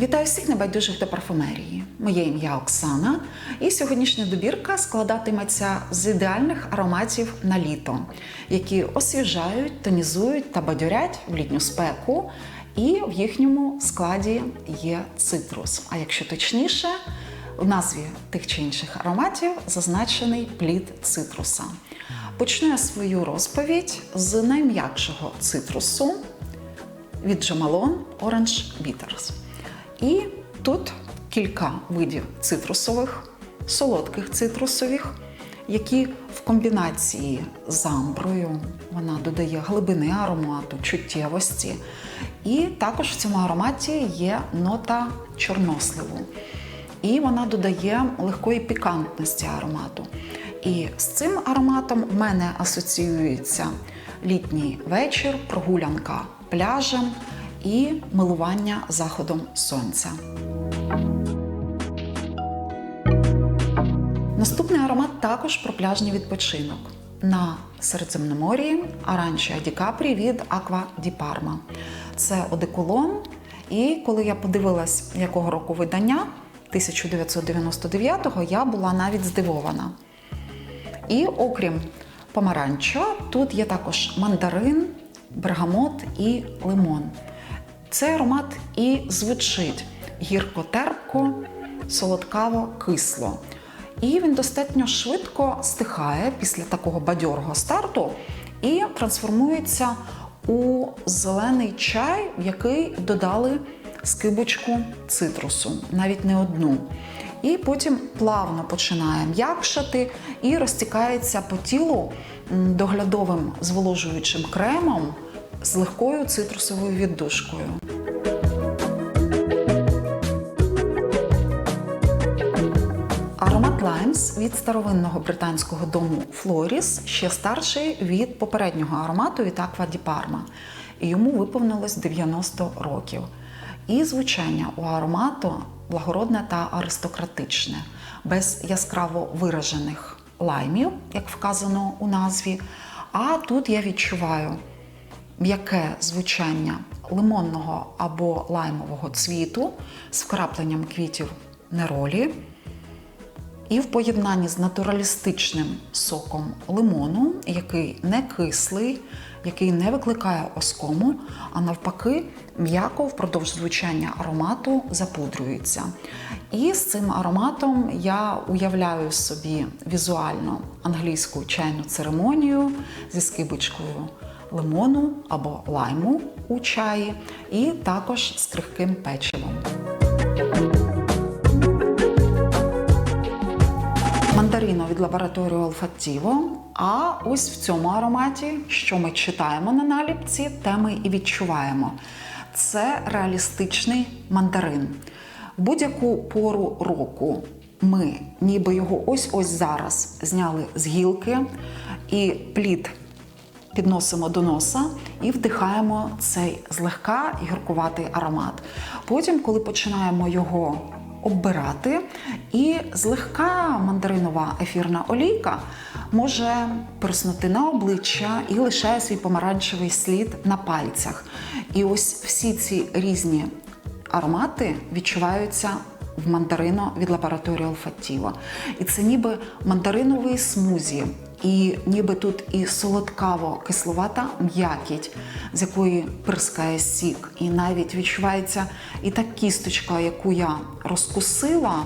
Вітаю всіх небайдужих до парфумерії. Моє ім'я Оксана, і сьогоднішня добірка складатиметься з ідеальних ароматів на літо, які освіжають, тонізують та бадьорять в літню спеку. І в їхньому складі є цитрус. А якщо точніше, в назві тих чи інших ароматів зазначений плід цитруса. Почну я свою розповідь з найм'якшого цитрусу від Джамалон Orange Bitters. І тут кілька видів цитрусових, солодких цитрусових, які в комбінації з амброю вона додає глибини аромату, чуттєвості. І також в цьому ароматі є нота чорносливу. І вона додає легкої пікантності аромату. І з цим ароматом в мене асоціюється літній вечір, прогулянка пляжем і милування заходом сонця. Наступний аромат також про пляжний відпочинок. На Середземномор'ї Аранчія Ді Капрі від Аква Ді Парма. Це одеколон. І коли я подивилась, якого року видання, 1999-го, я була навіть здивована. І окрім помаранчо, тут є також мандарин, бергамот і лимон. Цей аромат і звучить гірко-терпко, солодкаво-кисло. І він достатньо швидко стихає після такого бадьорого старту і трансформується у зелений чай, в який додали скибочку цитрусу, навіть не одну. І потім плавно починає м'якшати і розтікається по тілу доглядовим зволожуючим кремом з легкою цитрусовою віддушкою. Аромат Лаймс від старовинного британського дому Флоріс ще старший від попереднього аромату від Аква Ді Парма. І йому виповнилось 90 років. І звучання у аромату благородне та аристократичне, без яскраво виражених лаймів, як вказано у назві. А тут я відчуваю м'яке звучання лимонного або лаймового цвіту з вкрапленням квітів неролі. І в поєднанні з натуралістичним соком лимону, який не кислий, який не викликає оскому, а навпаки, м'яко впродовж звучання аромату запудрюється. І з цим ароматом я уявляю собі візуально англійську чайну церемонію зі скибочкою лимону або лайму у чаї, і також з крихким печивом. мандарину від лабораторії Olfattivo. А ось в цьому ароматі, що ми читаємо на наліпці, те ми і відчуваємо. Це реалістичний мандарин. В будь-яку пору року ми, ніби його ось-ось зараз зняли з гілки і плід підносимо до носа і вдихаємо цей злегка гіркуватий аромат. Потім, коли починаємо його оббирати, і злегка мандаринова ефірна олійка може приснути на обличчя і лишає свій помаранчевий слід на пальцях. І ось всі ці різні аромати відчуваються в мандарино від лабораторії Olfattivo. І це ніби мандариновий смузі, і ніби тут і солодкаво-кисловата м'якіть, з якої прискає сік, і навіть відчувається і та кісточка, яку я розкусила,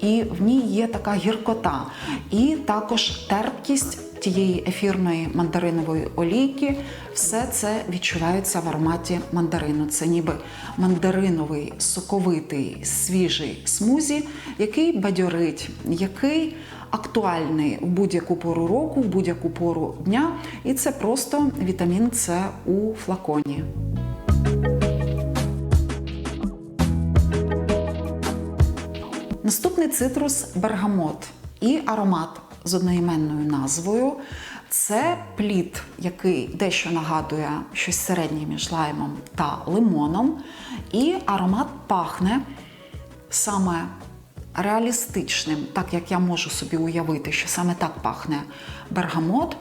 і в ній є така гіркота, і також терпкість тієї ефірної мандаринової олійки. Все це відчувається в ароматі мандарину. Це ніби мандариновий, соковитий, свіжий смузі, який бадьорить, який актуальний в будь-яку пору року, в будь-яку пору дня. І це просто вітамін С у флаконі. Наступний цитрус бергамот і аромат з одноіменною назвою. Це плід, який дещо нагадує щось середнє між лаймом та лимоном. І аромат пахне саме реалістичним, так як я можу собі уявити, що саме так пахне бергамот,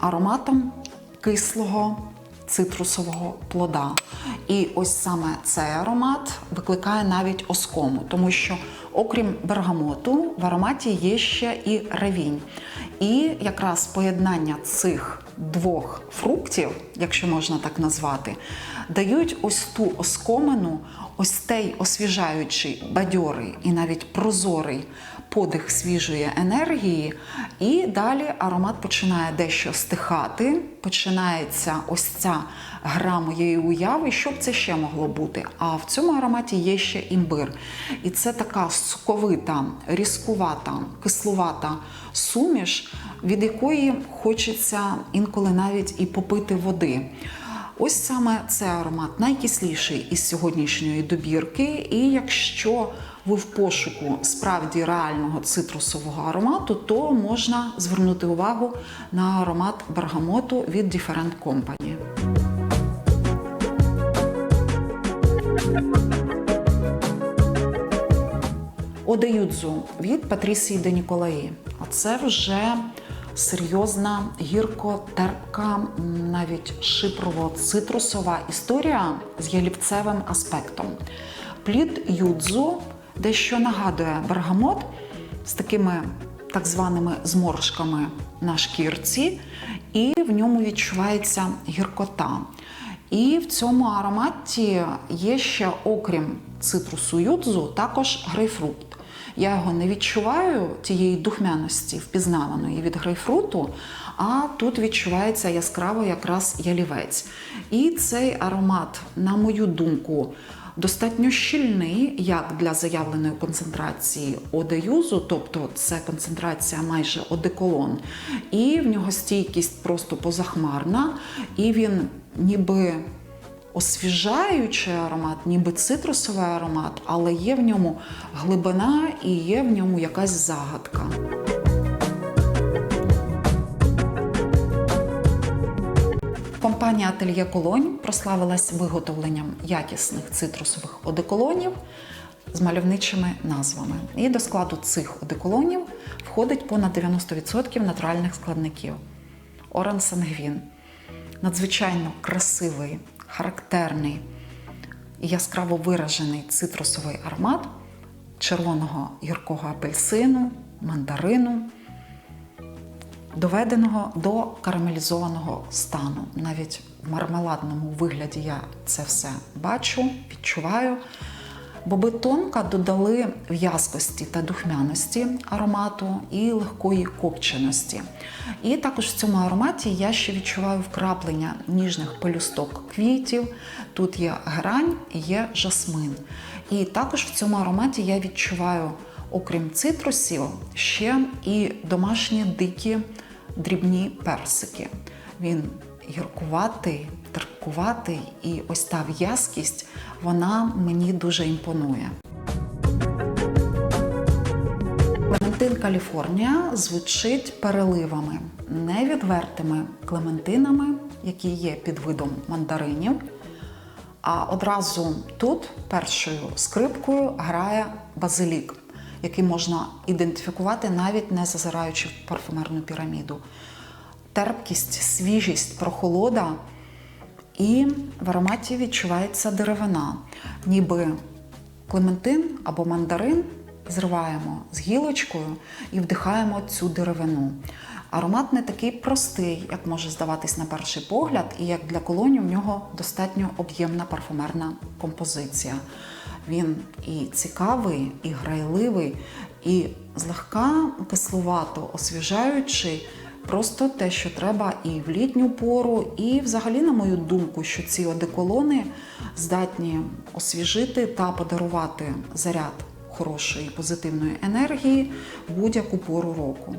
ароматом кислого цитрусового плода. І ось саме цей аромат викликає навіть оскому, тому що, окрім бергамоту, в ароматі є ще і ревінь. І якраз поєднання цих двох фруктів, якщо можна так назвати, дають ось ту оскомину, ось цей освіжаючий, бадьорий і навіть прозорий подих свіжої енергії. І далі аромат починає дещо стихати, починається ось ця гра моєї уяви, що б це ще могло бути. А в цьому ароматі є ще імбир. І це така соковита, різкувата, кислувата суміш, від якої хочеться інколи навіть і попити води. Ось саме цей аромат найкисліший із сьогоднішньої добірки. І якщо ви в пошуку справді реального цитрусового аромату, то можна звернути увагу на аромат бергамоту від Different Company. Одеюдзу від Патрісії де Ніколаї. Оце вже серйозна, гірко-терпка, навіть шипрово-цитрусова історія з ялівцевим аспектом. Плід юдзу дещо нагадує бергамот з такими так званими зморшками на шкірці, і в ньому відчувається гіркота. І в цьому ароматі є ще, окрім цитрусу юдзу, також грейпфрут. Я його не відчуваю тієї духмяності впізнаваної від грейпфруту, а тут відчувається яскраво якраз ялівець. І цей аромат, на мою думку, достатньо щільний, як для заявленої концентрації одеюзу, тобто це концентрація майже одеколон, і в нього стійкість просто позахмарна, і він ніби освіжаючий аромат, ніби цитрусовий аромат, але є в ньому глибина і є в ньому якась загадка. Компанія Ательє Колонь прославилась виготовленням якісних цитрусових одеколонів з мальовничими назвами. І до складу цих одеколонів входить понад 90% натуральних складників. Оран Сангвін надзвичайно красивий, характерний яскраво виражений цитрусовий аромат червоного гіркого апельсину, мандарину, доведеного до карамелізованого стану. Навіть в мармеладному вигляді я це все бачу, відчуваю. Боби тонка додали в'язкості та духмяності аромату і легкої копченості. І також в цьому ароматі я ще відчуваю вкраплення ніжних пелюсток квітів. Тут є грань є жасмин. І також в цьому ароматі я відчуваю, окрім цитрусів, ще і домашні дикі дрібні персики. Він гіркуватий, терпкуватий, і ось та в'язкість вона мені дуже імпонує. Клементин Каліфорнія звучить переливами, невідвертими клементинами, які є під видом мандаринів. А одразу тут першою скрипкою грає базилік, який можна ідентифікувати навіть не зазираючи в парфумерну піраміду. Терпкість, свіжість, прохолода. І в ароматі відчувається деревина, ніби клементин або мандарин зриваємо з гілочкою і вдихаємо цю деревину. Аромат не такий простий, як може здаватись на перший погляд, і як для колонії в нього достатньо об'ємна парфумерна композиція. Він і цікавий, і грайливий, і злегка кисловато освіжаючий. Просто те, що треба і в літню пору, і взагалі, на мою думку, що ці одеколони здатні освіжити та подарувати заряд хорошої позитивної енергії в будь-яку пору року.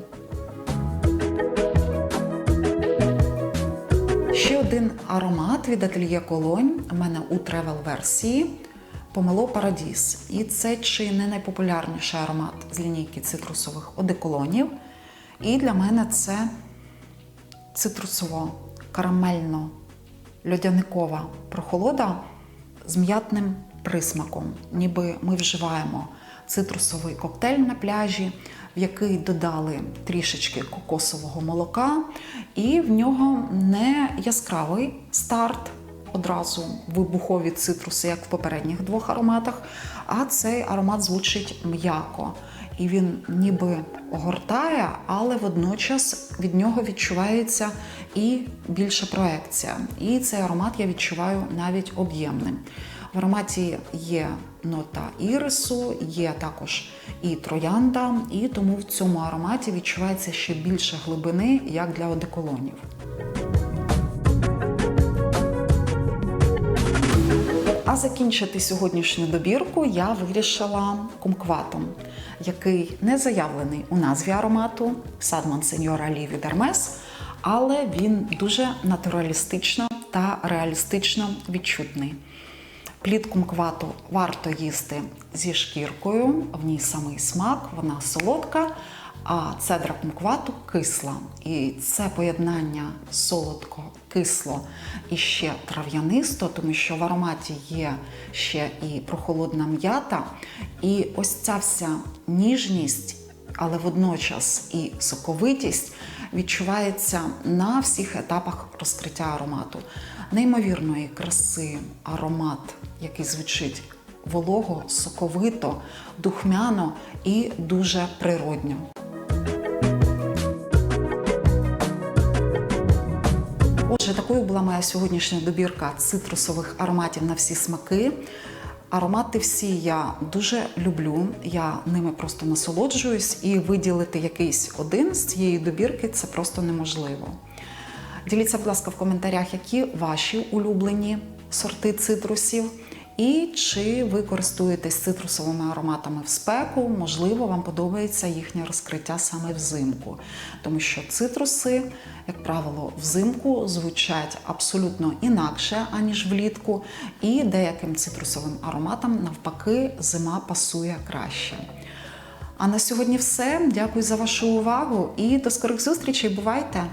Ще один аромат від Ательє Колонь у мене у тревел-версії Помело Парадіс. І це чи не найпопулярніший аромат з лінійки цитрусових одеколонів. І для мене це цитрусово-карамельно-льодяникова прохолода з м'ятним присмаком, ніби ми вживаємо цитрусовий коктейль на пляжі, в який додали трішечки кокосового молока, і в нього не яскравий старт. Одразу вибухові цитруси, як в попередніх двох ароматах, а цей аромат звучить м'яко. І він ніби огортає, але водночас від нього відчувається і більша проекція. І цей аромат я відчуваю навіть об'ємним. В ароматі є нота ірису, є також і троянда, і тому в цьому ароматі відчувається ще більше глибини, як для одеколонів. А закінчити сьогоднішню добірку я вирішила кумкватом, який не заявлений у назві аромату сад Монсеньора Лі від Hermes, але він дуже натуралістично та реалістично відчутний. Плід кумквату варто їсти зі шкіркою, в ній самий смак, вона солодка, а цедра кумквату кисла. І це поєднання солодко, кисло і ще трав'янисто, тому що в ароматі є ще і прохолодна м'ята. І ось ця вся ніжність, але водночас і соковитість відчувається на всіх етапах розкриття аромату. Неймовірної краси аромат, який звучить волого, соковито, духмяно і дуже природньо. Отже, такою була моя сьогоднішня добірка цитрусових ароматів на всі смаки. Аромати всі я дуже люблю, я ними просто насолоджуюсь, і виділити якийсь один з цієї добірки це просто неможливо. Діліться, будь ласка, в коментарях, які ваші улюблені сорти цитрусів, і чи ви користуєтесь цитрусовими ароматами в спеку. Можливо, вам подобається їхнє розкриття саме взимку, тому що цитруси, як правило, взимку звучать абсолютно інакше, аніж влітку, і деяким цитрусовим ароматам навпаки зима пасує краще. А на сьогодні все. Дякую за вашу увагу і до скорих зустрічей. Бувайте!